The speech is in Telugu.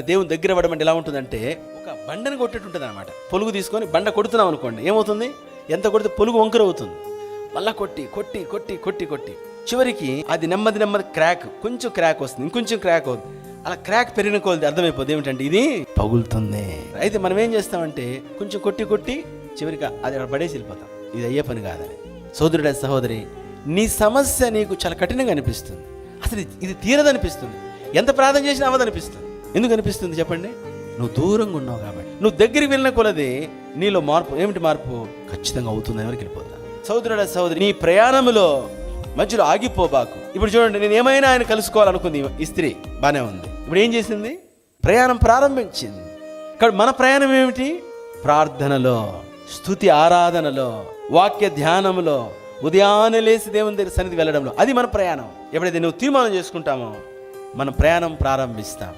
దేవుని దగ్గర అవ్వడం అంటే ఎలా ఉంటుందంటే ఒక బండను కొట్టేట్టుంటుంది అనమాట పొలుగు తీసుకొని బండ కొడుతున్నాం అనుకోండి ఏమవుతుంది? ఎంత కొడితే పొలుగు వంకర అవుతుంది మళ్ళా కొట్టి కొట్టి కొట్టి కొట్టి కొట్టి. చివరికి అది నెమ్మది నెమ్మది క్రాక్ కొంచెం క్రాక్ వస్తుంది ఇంకొంచెం క్రాక్ అవుతుంది. అలా క్రాక్ పెరిగిన కొలది అర్థమైపోతుంది ఏమిటంటే ఇది పగులుతుంది. అయితే మనం ఏం చేస్తామంటే కొంచెం కొట్టి కొట్టి చివరికి అది అక్కడ పడేసి వెళ్ళిపోతాం. ఇది అయ్యే పని కాదని. సోదరుడ సహోదరి నీ సమస్య నీకు చాలా కఠినంగా అనిపిస్తుంది. అసలు ఇది- ఇది తీరదనిపిస్తుంది. ఎంత ప్రార్థన చేసినా అవ్వదనిపిస్తుంది. ఎందుకు అనిపిస్తుంది చెప్పండి? నువ్వు దూరంగా ఉన్నావు కాబట్టి. నువ్వు దగ్గరికి వెళ్ళిన కొలది నీలో మార్పు ఏమిటి మార్పు? ఖచ్చితంగా అవుతుంది ఎవరికి వెళ్ళిపోతా. సోదరుడ సహోదరి నీ ప్రయాణములో మధ్యలో ఆగిపోబాకు. ఇప్పుడు చూడండి నేను ఏమైనా ఆయన కలుసుకోవాలనుకుంది ఈ స్త్రీ బానే ఉంది. ఇప్పుడు ఏం చేసింది? ప్రయాణం ప్రారంభించింది. ఇక్కడ మన ప్రయాణం ఏమిటి? ప్రార్థనలో స్తుతి ఆరాధనలో వాక్య ధ్యానములో ఉదయాన్నే లేచి దేవుని దగ్గర సన్నిధి వెళ్ళడంలో. అది మన ప్రయాణం. ఎప్పుడైతే నువ్వు తీర్మానం చేసుకుంటామో మన ప్రయాణం ప్రారంభిస్తాం.